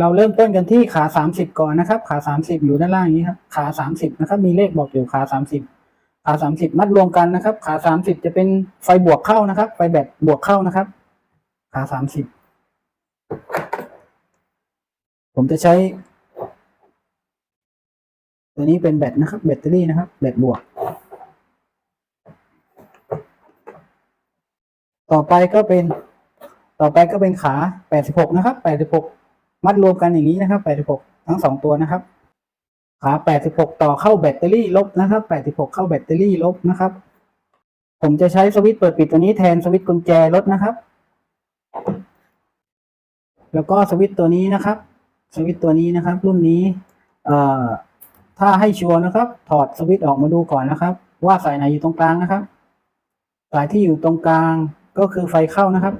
เราเริ่มต้นกันที่ขาสามสิบก่อนนะครับ ขาสามสิบอยู่ด้านล่างอย่างนี้ครับ ขาสามสิบนะครับ มีเลขบอกอยู่ขาสามสิบขาสามสิบมัดรวมกันนะครับ ขาสามสิบจะเป็นไฟบวกเข้านะครับ ไฟแบตบวกเข้านะครับ ขาสามสิบผมจะใช้ ตัวนี้เป็นแบตนะครับ แบตเตอรี่นะครับ แบตบวก ต่อไปก็เป็น ต่อไปก็เป็นขาแปดสิบหกนะครับแปดสิบหก มัดรวมกันอย่างนี้นะครับแปดสิบหกทั้งสองตัวนะครับ ขาแปดสิบหกต่อเข้าแบตเตอรี่ลบนะครับแปดสิบหกเข้าแบตเตอรี่ลบนะครับ ผมจะใช้สวิตช์เปิดปิดตัวนี้แทนสวิตช์กุญแจรถนะครับ แล้วก็สวิตช์ตัวนี้นะครับ สวิตช์ตัวนี้นะครับ รุ่นนี้เอ่อถ้าให้ชัวร์นะครับ ถอดสวิตช์ออกมาดูก่อนนะครับ ว่าสายไหนอยู่ตรงกลางนะครับ สายที่อยู่ตรงกลางก็คือไฟเข้านะครับ